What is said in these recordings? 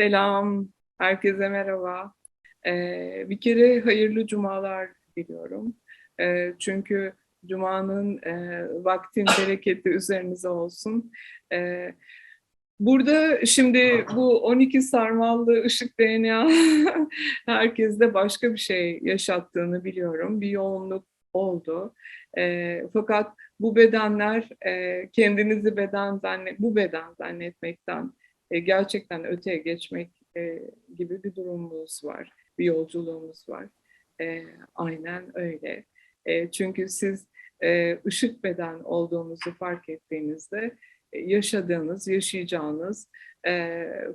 Selam, herkese merhaba. Ee, bir kere hayırlı cumalar diliyorum. Ee, çünkü cumanın e, vaktin bereketi üzerinize olsun. Ee, burada şimdi bu 12 sarmallı ışık DNA herkeste başka bir şey yaşattığını biliyorum. Bir yoğunluk oldu. Ee, fakat bu bedenler e, kendinizi beden zannet, bu beden zannetmekten e, gerçekten öteye geçmek e, gibi bir durumumuz var, bir yolculuğumuz var. E, aynen öyle. Çünkü siz ışık beden olduğunuzu fark ettiğinizde yaşadığınız, yaşayacağınız,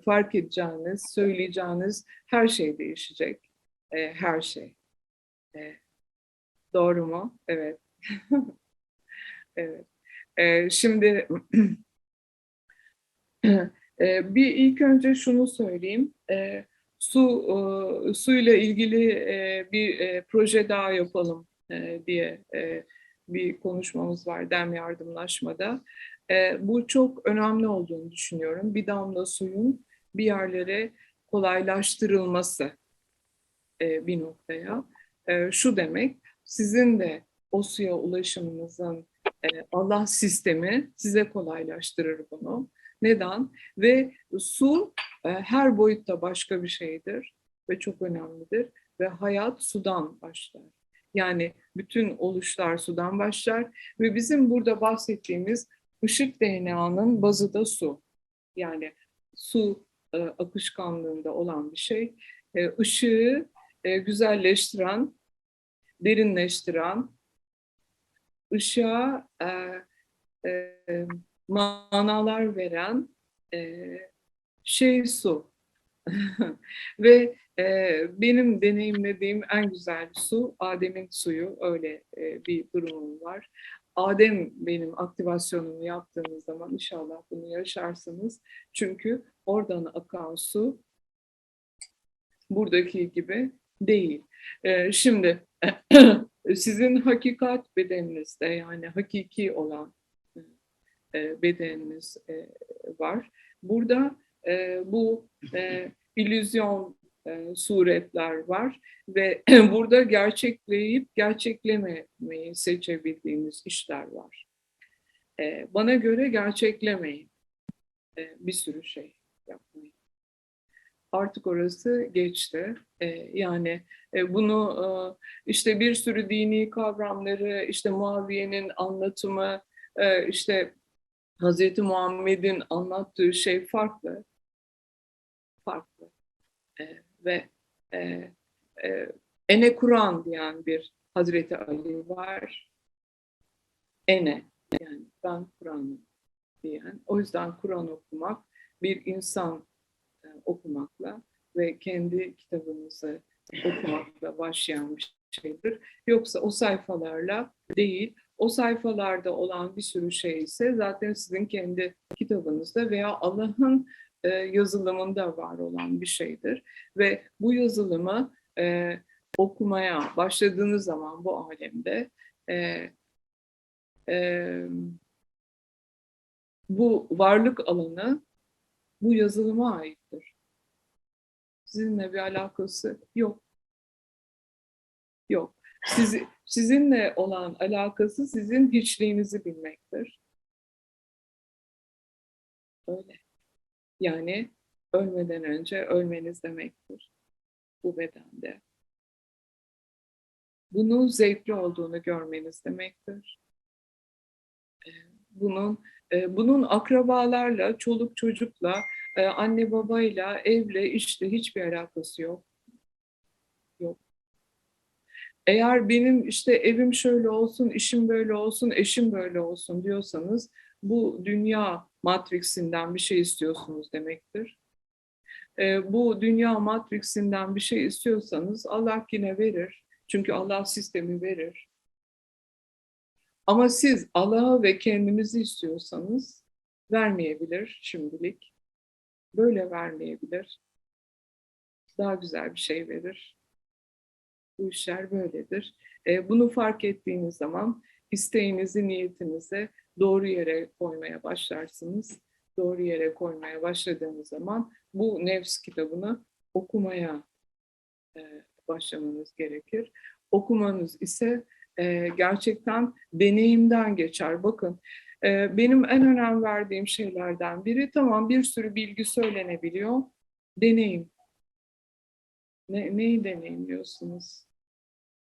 fark edeceğiniz, söyleyeceğiniz her şey değişecek. Her şey. Doğru mu? Evet. evet. Şimdi E, bir ilk önce şunu söyleyeyim. E, su e, suyla ilgili e, bir e, proje daha yapalım diye bir konuşmamız var dem yardımlaşmada. E, bu çok önemli olduğunu düşünüyorum. Bir damla suyun bir yerlere kolaylaştırılması bir noktaya. Şu demek, sizin de o suya ulaşımınızın Allah sistemi size kolaylaştırır bunu. Neden? Ve su e, her boyutta başka bir şeydir ve çok önemlidir ve hayat sudan başlar. Yani bütün oluşlar sudan başlar ve bizim burada bahsettiğimiz ışık DNA'nın bazı da su. Yani su e, akışkanlığında olan bir şey. E, ışığı e, güzelleştiren, derinleştiren, ışığa e, manalar veren e, şey su. Ve e, benim deneyimlediğim en güzel su Adem'in suyu. Öyle e, bir durumum var. Adem benim aktivasyonumu yaptığınız zaman inşallah bunu yaşarsınız. Çünkü oradan akan su buradaki gibi değil. E, şimdi sizin hakikat bedeninizde yani hakiki olan e, bedeniniz e, var. Burada e, bu illüzyon suretler var ve burada gerçekleyip gerçeklememeyi seçebildiğiniz işler var. Bana göre gerçeklemeyin bir sürü şey yapmayın. Artık orası geçti. Yani bunu işte bir sürü dini kavramları, işte Muaviye'nin anlatımı, işte Hazreti Muhammed'in anlattığı şey farklı. Farklı. E, ve e, e, Ene Kur'an diyen bir Hazreti Ali var. Ene yani ben Kur'an'ım diyen. O yüzden Kur'an okumak bir insan e, okumakla ve kendi kitabımızı okumakla başlayan bir şeydir. Yoksa o sayfalarla değil, o sayfalarda olan bir sürü şey ise zaten sizin kendi kitabınızda veya Allah'ın e, yazılımında var olan bir şeydir. Ve bu yazılımı e, okumaya başladığınız zaman bu alemde e, e, bu varlık alanı bu yazılıma aittir. Sizinle bir alakası yok. Yok. Siz, sizinle olan alakası sizin hiçliğinizi bilmektir. Öyle. Yani ölmeden önce ölmeniz demektir bu bedende. Bunun zevkli olduğunu görmeniz demektir. Ee, bunun e, bunun akrabalarla, çoluk çocukla, e, anne babayla, evle, işte hiçbir alakası yok. Eğer benim işte evim şöyle olsun, işim böyle olsun, eşim böyle olsun diyorsanız bu dünya matriksinden bir şey istiyorsunuz demektir. E, bu dünya matriksinden bir şey istiyorsanız Allah yine verir. Çünkü Allah sistemi verir. Ama siz Allah'ı ve kendinizi istiyorsanız vermeyebilir şimdilik. Böyle vermeyebilir. Daha güzel bir şey verir. Bu işler böyledir. E, bunu fark ettiğiniz zaman isteğinizi, niyetinizi doğru yere koymaya başlarsınız. Doğru yere koymaya başladığınız zaman bu Nefs kitabını okumaya e, başlamanız gerekir. Okumanız ise e, gerçekten deneyimden geçer. Bakın benim en önem verdiğim şeylerden biri tamam bir sürü bilgi söylenebiliyor. Deneyim. Ne, neyi deneyimliyorsunuz?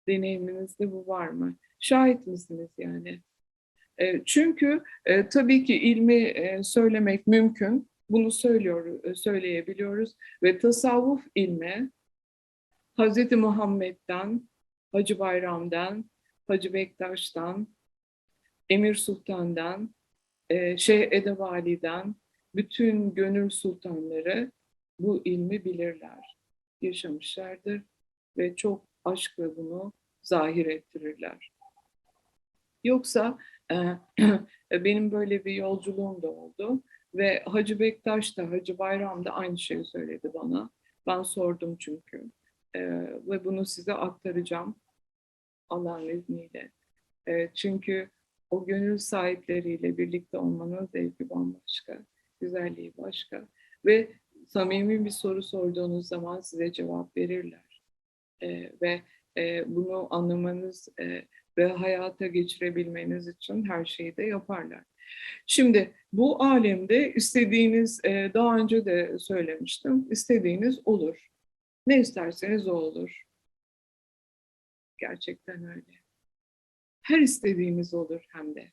Deneyiminizde bu var mı? Şahit misiniz yani? E, çünkü e, tabii ki ilmi e, söylemek mümkün. Bunu söylüyor, e, söyleyebiliyoruz. Ve tasavvuf ilmi Hz. Muhammed'den, Hacı Bayram'dan, Hacı Bektaş'tan, Emir Sultan'dan, e, Şeyh Edebali'den, bütün gönül sultanları bu ilmi bilirler, yaşamışlardır ve çok aşkla bunu zahir ettirirler. Yoksa e, benim böyle bir yolculuğum da oldu ve Hacı Bektaş da Hacı Bayram da aynı şeyi söyledi bana. Ben sordum çünkü e, ve bunu size aktaracağım Allah'ın izniyle. E, çünkü o gönül sahipleriyle birlikte olmanın zevki bambaşka, güzelliği başka ve samimi bir soru sorduğunuz zaman size cevap verirler. E, ve e, bunu anlamanız e, ve hayata geçirebilmeniz için her şeyi de yaparlar. Şimdi bu alemde istediğiniz, e, daha önce de söylemiştim, istediğiniz olur. Ne isterseniz o olur. Gerçekten öyle. Her istediğimiz olur hem de.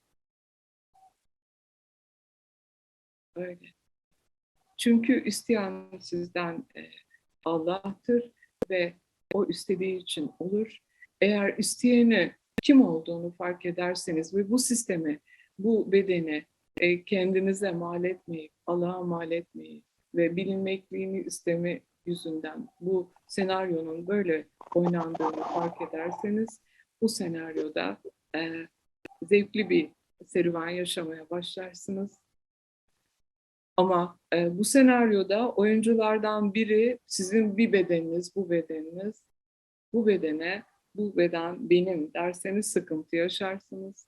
Öyle. Çünkü isteyen sizden e, Allah'tır ve o istediği için olur. Eğer isteyeni kim olduğunu fark ederseniz ve bu sistemi, bu bedeni e, kendinize mal etmeyip, Allah'a mal etmeyi ve bilinmekliğini isteme yüzünden bu senaryonun böyle oynandığını fark ederseniz bu senaryoda e, zevkli bir serüven yaşamaya başlarsınız. Ama e, bu senaryoda oyunculardan biri sizin bir bedeniniz, bu bedeniniz, bu bedene, bu beden benim derseniz sıkıntı yaşarsınız.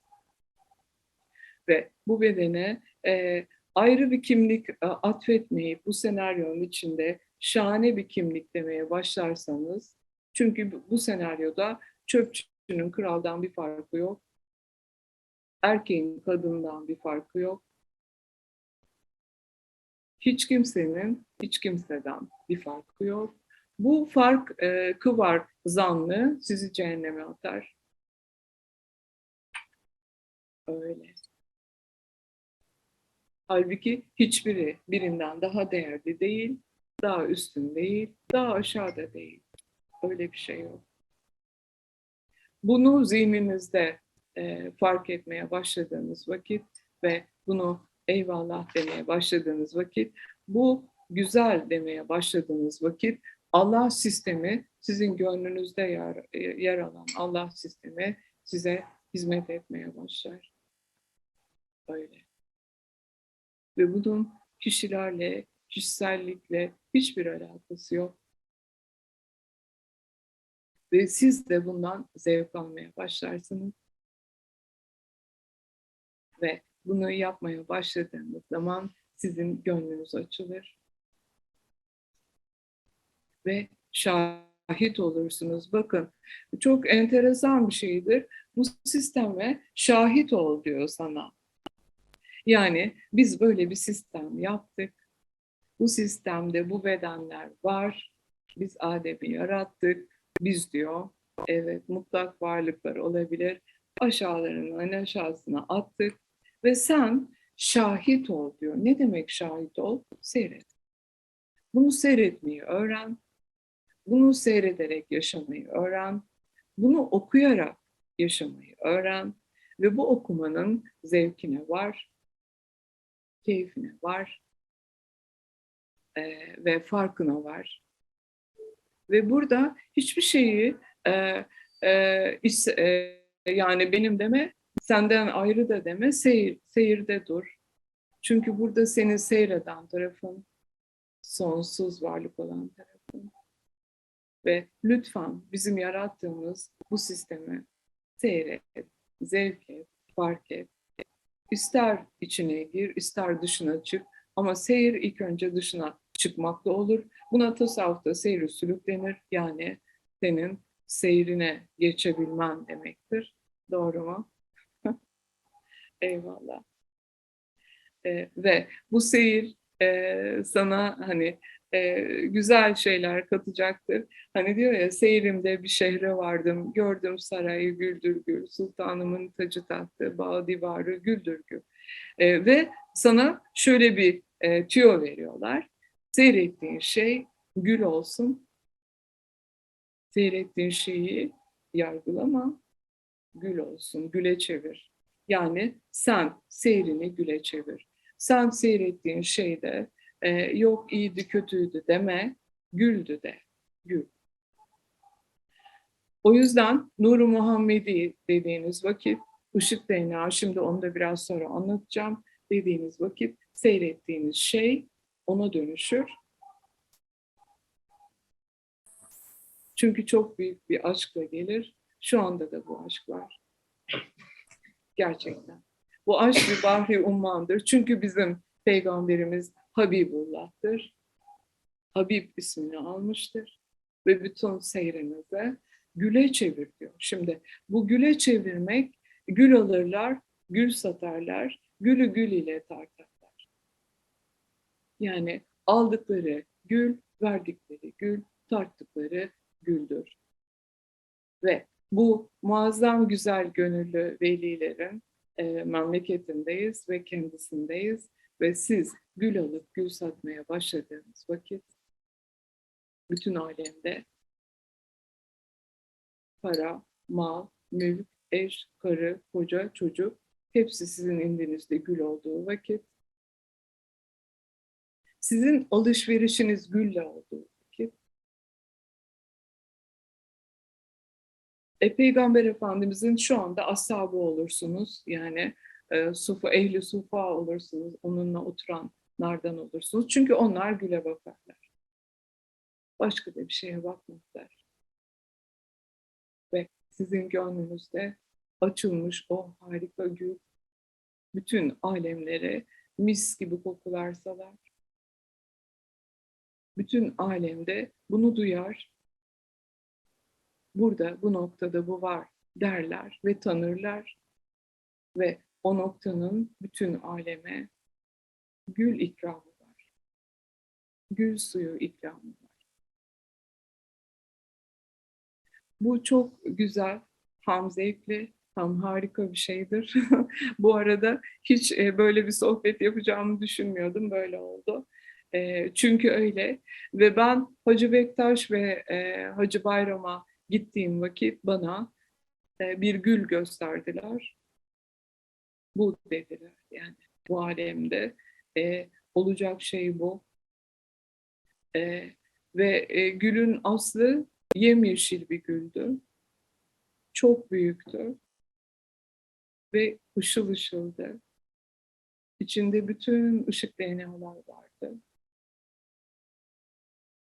Ve bu bedene e, ayrı bir kimlik e, atfetmeyip bu senaryonun içinde şahane bir kimlik demeye başlarsanız, çünkü bu senaryoda çöpçünün kraldan bir farkı yok, erkeğin kadından bir farkı yok, hiç kimsenin hiç kimseden bir farkı yok. Bu fark e, kıvar zanlı sizi cehenneme atar. Öyle. Halbuki hiçbiri birinden daha değerli değil, daha üstün değil, daha aşağıda değil. Öyle bir şey yok. Bunu zihninizde e, fark etmeye başladığınız vakit ve bunu eyvallah demeye başladığınız vakit, bu güzel demeye başladığınız vakit Allah sistemi sizin gönlünüzde yer, yer alan Allah sistemi size hizmet etmeye başlar. Öyle. Ve bunun kişilerle, kişisellikle hiçbir alakası yok. Ve siz de bundan zevk almaya başlarsınız. Ve bunu yapmaya başladığınız zaman sizin gönlünüz açılır. Ve şahit olursunuz. Bakın çok enteresan bir şeydir. Bu sisteme şahit ol diyor sana. Yani biz böyle bir sistem yaptık. Bu sistemde bu bedenler var. Biz Adem'i yarattık. Biz diyor, evet mutlak varlıklar olabilir. Aşağılarının en aşağısına attık. Ve sen şahit ol diyor. Ne demek şahit ol? Seyret. Bunu seyretmeyi öğren. Bunu seyrederek yaşamayı öğren. Bunu okuyarak yaşamayı öğren. Ve bu okumanın zevkine var, keyfine var e, ve farkına var. Ve burada hiçbir şeyi e, e, is, e, yani benim deme, senden ayrı da deme, seyir, seyirde dur. Çünkü burada seni seyreden tarafın, sonsuz varlık olan tarafın. Ve lütfen bizim yarattığımız bu sistemi seyret, zevk et, fark et. İster içine gir, ister dışına çık ama seyir ilk önce dışına çıkmakta olur. Buna tasavvufta seyr sülük denir. Yani senin seyrine geçebilmen demektir. Doğru mu? Eyvallah. Ee, ve bu seyir e, sana hani e, güzel şeyler katacaktır. Hani diyor ya seyrimde bir şehre vardım, gördüm sarayı güldür gül, sultanımın tacı tahtı, bağ divarı güldür gül. E, ve sana şöyle bir e, tüyo veriyorlar. Seyrettiğin şey gül olsun. Seyrettiğin şeyi yargılama, gül olsun, güle çevir. Yani sen seyrini güle çevir. Sen seyrettiğin şeyde e, yok iyiydi kötüydü deme, güldü de, gül. O yüzden Nuru Muhammedi dediğiniz vakit, ışık DNA, şimdi onu da biraz sonra anlatacağım, dediğiniz vakit seyrettiğiniz şey ona dönüşür. Çünkü çok büyük bir aşkla gelir. Şu anda da bu aşk var. Gerçekten. Bu aşk bir bahri ummandır. Çünkü bizim peygamberimiz Habibullah'tır. Habib ismini almıştır. Ve bütün seyrinize güle çevir diyor. Şimdi bu güle çevirmek, gül alırlar, gül satarlar, gülü gül ile tartarlar. Yani aldıkları gül, verdikleri gül, tarttıkları güldür. Ve bu muazzam güzel gönüllü velilerin e, memleketindeyiz ve kendisindeyiz ve siz gül alıp gül satmaya başladığınız vakit bütün alemde para, mal, mülk, eş, karı, koca, çocuk hepsi sizin indinizde gül olduğu vakit sizin alışverişiniz gülle olduğu e, Peygamber Efendimizin şu anda ashabı olursunuz. Yani e, sufu, ehli sufa olursunuz. Onunla oturanlardan olursunuz. Çünkü onlar güle bakarlar. Başka da bir şeye bakmazlar. Ve sizin gönlünüzde açılmış o harika gül bütün alemlere mis gibi kokular salar. Bütün alemde bunu duyar. Burada, bu noktada bu var derler ve tanırlar. Ve o noktanın bütün aleme gül ikramı var. Gül suyu ikramı var. Bu çok güzel, tam zevkli, tam harika bir şeydir. Bu arada hiç e, böyle bir sohbet yapacağımı düşünmüyordum, böyle oldu. E, çünkü öyle ve ben Hacı Bektaş ve e, Hacı Bayram'a gittiğim vakit bana bir gül gösterdiler bu dediler. Yani bu alemde e, olacak şey bu. E, ve e, gülün aslı yemyeşil bir güldü. Çok büyüktü. Ve ışıl ışıldı. İçinde bütün ışık DNA'lar vardı.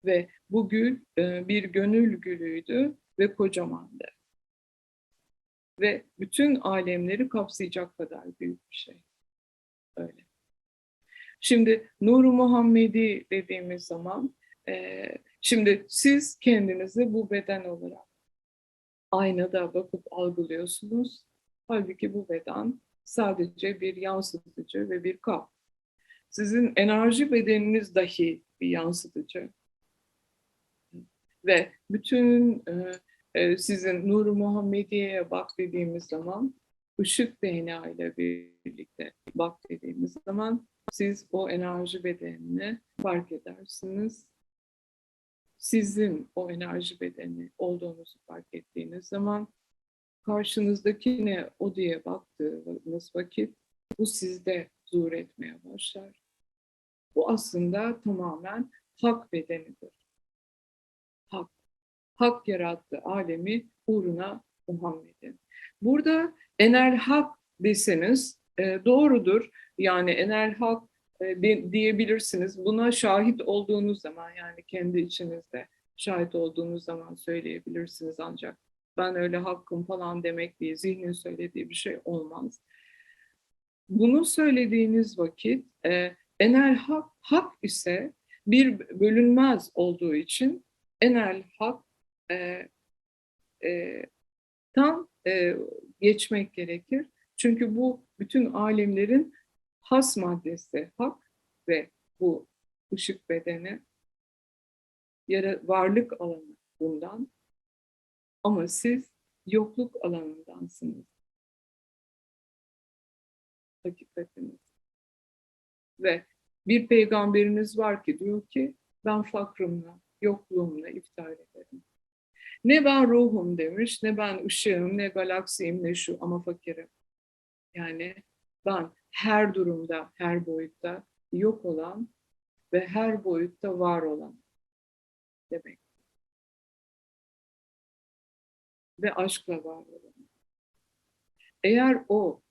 Ve bu gül e, bir gönül gülüydü ve kocamandı ve bütün alemleri kapsayacak kadar büyük bir şey. Öyle. Şimdi Nuru Muhammedi dediğimiz zaman e, şimdi siz kendinizi bu beden olarak aynada bakıp algılıyorsunuz. Halbuki bu beden sadece bir yansıtıcı ve bir kap. Sizin enerji bedeniniz dahi bir yansıtıcı. Ve bütün e, ee, sizin Nur Muhammediye'ye bak dediğimiz zaman ışık DNA ile birlikte bak dediğimiz zaman siz o enerji bedenini fark edersiniz. Sizin o enerji bedeni olduğunuzu fark ettiğiniz zaman karşınızdakine o diye baktığınız vakit bu sizde zuhur etmeye başlar. Bu aslında tamamen hak bedenidir. Hak yarattı alemi uğruna Muhammed'in. Burada enel hak deseniz e, doğrudur. Yani enel hak e, diyebilirsiniz. Buna şahit olduğunuz zaman yani kendi içinizde şahit olduğunuz zaman söyleyebilirsiniz ancak ben öyle hakkım falan demek değil, zihnin söylediği bir şey olmaz. Bunu söylediğiniz vakit e, enel hak, hak ise bir bölünmez olduğu için enel hak e, e, tam e, geçmek gerekir. Çünkü bu bütün alemlerin has maddesi hak ve bu ışık bedeni yara, varlık alanı bundan ama siz yokluk alanındansınız. Hakikatiniz. Ve bir peygamberiniz var ki diyor ki ben fakrımla, yokluğumla iftihar ederim. Ne ben ruhum demiş, ne ben ışığım, ne galaksiyim, ne şu ama fakirim. Yani ben her durumda, her boyutta yok olan ve her boyutta var olan demek. Ve aşkla var olan. Eğer o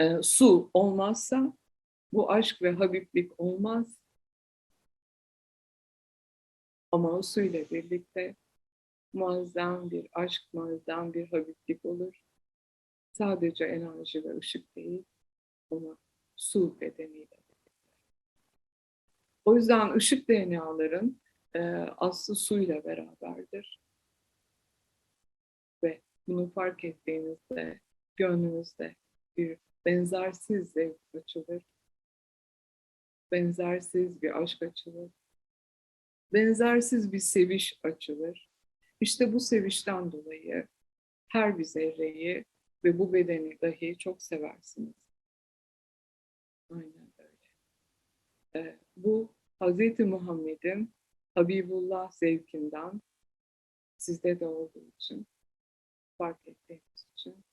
e, su olmazsa bu aşk ve habiblik olmaz. Ama o su ile birlikte muazzam bir aşk, muazzam bir habiblik olur. Sadece enerji ve ışık değil, ama su bedeniyle. O yüzden ışık DNA'ların e, aslı suyla beraberdir. Ve bunu fark ettiğinizde gönlünüzde bir benzersiz zevk açılır. Benzersiz bir aşk açılır. Benzersiz bir seviş açılır. İşte bu sevişten dolayı her bir zerreyi ve bu bedeni dahi çok seversiniz. Aynen öyle. Ee, bu Hz. Muhammed'in Habibullah zevkinden sizde de olduğu için, fark ettiğiniz için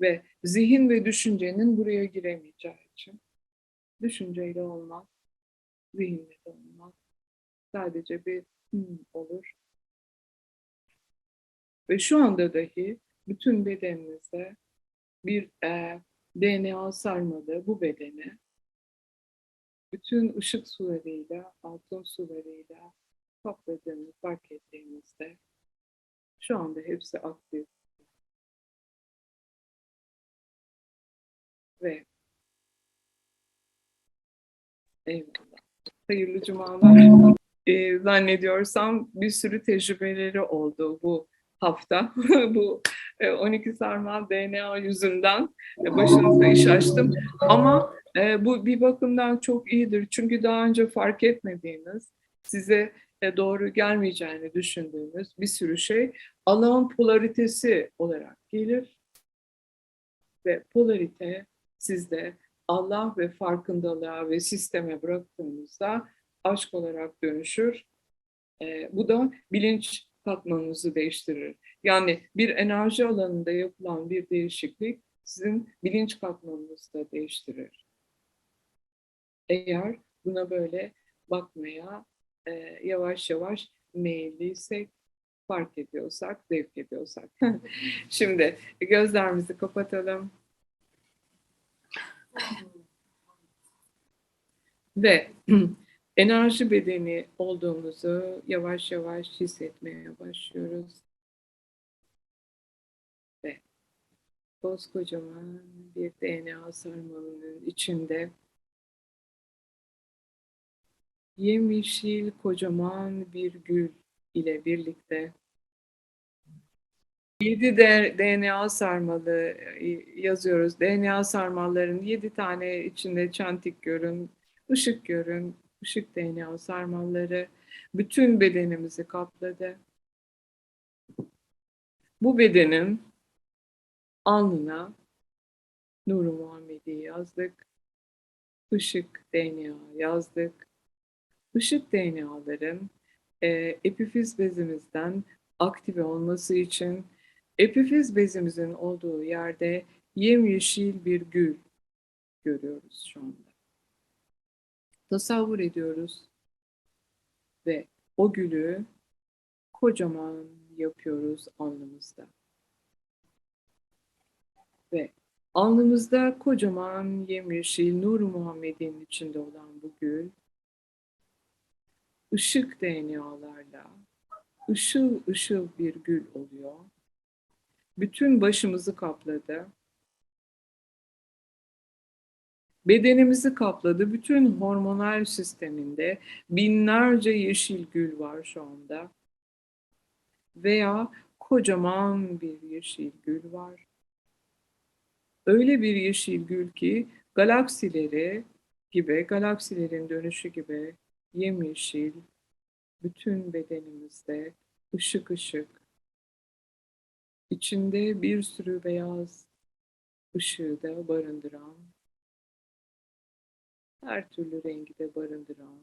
ve zihin ve düşüncenin buraya giremeyeceği için düşünceyle olmaz, zihinle de olmaz. Sadece bir hmm olur. Ve şu anda dahi bütün bedeninizde bir e, DNA sarmalı bu bedene bütün ışık sularıyla, altın sularıyla kapladığını fark ettiğimizde şu anda hepsi aktif. Ve eyvallah. Hayırlı cumalar. Ee, zannediyorsam bir sürü tecrübeleri oldu bu hafta. bu 12 sarmal DNA yüzünden başınızda iş açtım. Ama e, bu bir bakımdan çok iyidir. Çünkü daha önce fark etmediğiniz, size e, doğru gelmeyeceğini düşündüğünüz bir sürü şey Allah'ın polaritesi olarak gelir. Ve polarite sizde Allah ve farkındalığa ve sisteme bıraktığınızda aşk olarak dönüşür. E, bu da bilinç katmanınızı değiştirir. Yani bir enerji alanında yapılan bir değişiklik sizin bilinç katmanınızı da değiştirir. Eğer buna böyle bakmaya e, yavaş yavaş meyilliysek, fark ediyorsak, zevk ediyorsak. Şimdi gözlerimizi kapatalım. Ve enerji bedeni olduğumuzu yavaş yavaş hissetmeye başlıyoruz. Ve koskocaman bir DNA sarmalının içinde yemyeşil kocaman bir gül ile birlikte yedi DNA sarmalı yazıyoruz. DNA sarmalların yedi tane içinde çantik görün, ışık görün, ışık DNA sarmalları bütün bedenimizi kapladı. Bu bedenin alnına Nur-u Muhammedi yazdık. Işık DNA yazdık. Işık DNA'ların e, epifiz bezimizden aktive olması için epifiz bezimizin olduğu yerde yemyeşil bir gül görüyoruz şu anda tasavvur ediyoruz ve o gülü kocaman yapıyoruz alnımızda. Ve alnımızda kocaman yemyeşil nur Muhammed'in içinde olan bu gül ışık DNA'larla ışıl ışıl bir gül oluyor. Bütün başımızı kapladı Bedenimizi kapladı. Bütün hormonal sisteminde binlerce yeşil gül var şu anda. Veya kocaman bir yeşil gül var. Öyle bir yeşil gül ki galaksileri gibi, galaksilerin dönüşü gibi yemyeşil, bütün bedenimizde ışık ışık, içinde bir sürü beyaz ışığı da barındıran, her türlü rengi de barındıran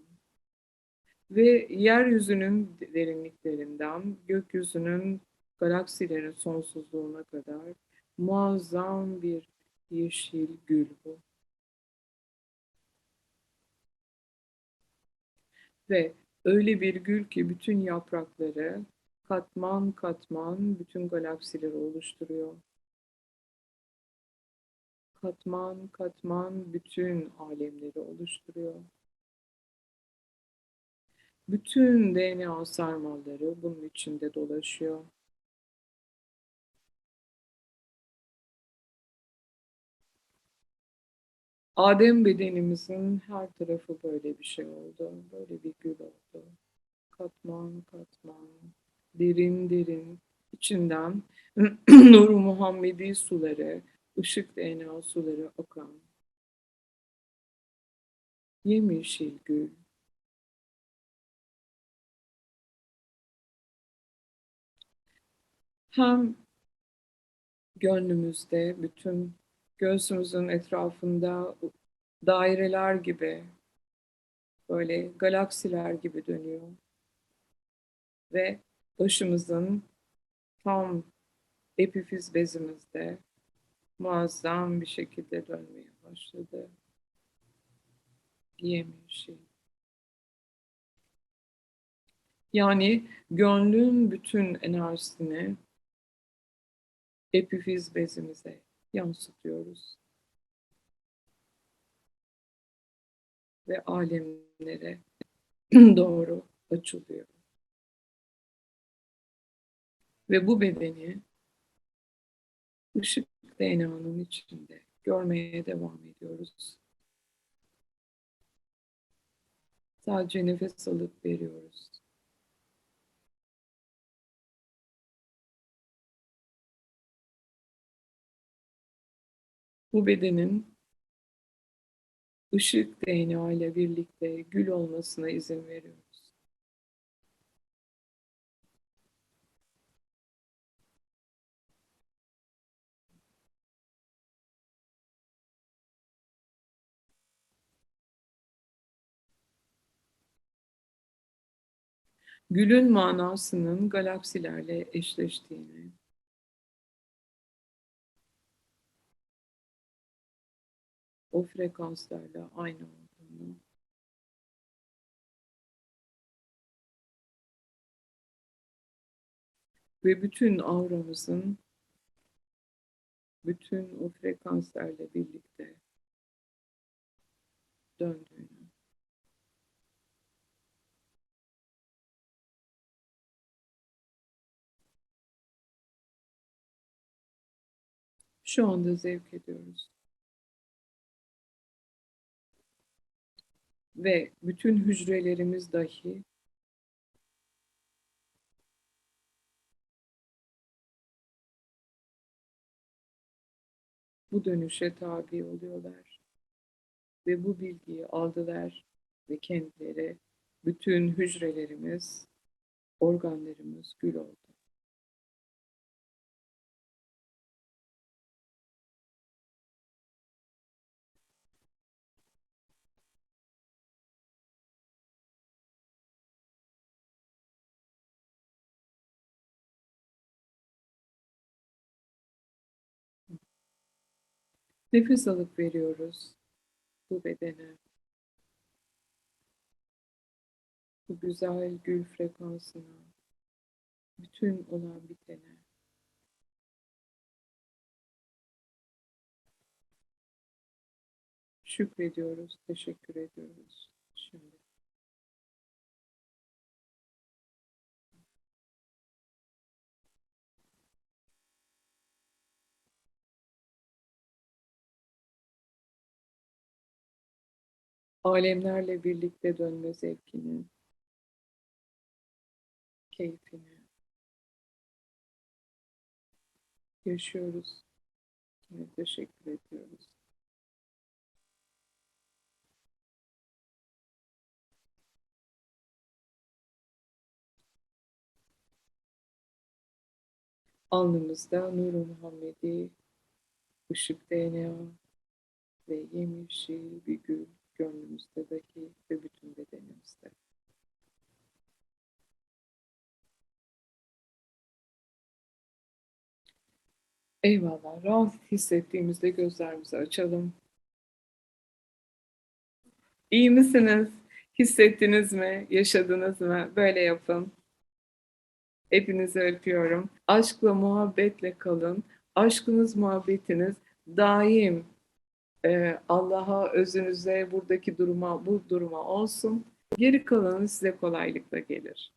ve yeryüzünün derinliklerinden gökyüzünün galaksilerin sonsuzluğuna kadar muazzam bir yeşil gül bu. Ve öyle bir gül ki bütün yaprakları katman katman bütün galaksileri oluşturuyor. Katman katman bütün alemleri oluşturuyor. Bütün DNA sarmalları bunun içinde dolaşıyor. Adem bedenimizin her tarafı böyle bir şey oldu. Böyle bir gül oldu. Katman katman, derin derin, içinden Nur Muhammedi suları, ışık DNA suları akan. Yemyeşil gül. Hem gönlümüzde bütün göğsümüzün etrafında daireler gibi böyle galaksiler gibi dönüyor. Ve başımızın tam epifiz bezimizde muazzam bir şekilde dönmeye başladı. Yemişim. Yani gönlün bütün enerjisini epifiz bezimize yansıtıyoruz. Ve alemlere doğru açılıyor. Ve bu bedeni ışık DNA'nın içinde görmeye devam ediyoruz. Sadece nefes alıp veriyoruz. Bu bedenin ışık DNA ile birlikte gül olmasına izin veriyoruz. Gülün manasının galaksilerle eşleştiğini, o frekanslarla aynı olduğunu. Ve bütün auramızın bütün o frekanslarla birlikte döndüğünü şu anda zevk ediyoruz. ve bütün hücrelerimiz dahi bu dönüşe tabi oluyorlar. Ve bu bilgiyi aldılar ve kendileri bütün hücrelerimiz, organlarımız gül oldu. Nefes alıp veriyoruz bu bedene. Bu güzel gül frekansına, bütün olan bitene. Şükrediyoruz, teşekkür ediyoruz alemlerle birlikte dönme zevkini, keyfini yaşıyoruz. Yine teşekkür ediyoruz. Alnımızda Nur-u Muhammedi, ışık DNA ve yemişi bir gül gönlümüzdeki ve bütün bedenimizde. Eyvallah. Rahat hissettiğimizde gözlerimizi açalım. İyi misiniz? Hissettiniz mi? Yaşadınız mı? Böyle yapın. Hepinizi öpüyorum. Aşkla, muhabbetle kalın. Aşkınız, muhabbetiniz daim e, Allah'a, özünüze, buradaki duruma, bu duruma olsun. Geri kalanı size kolaylıkla gelir.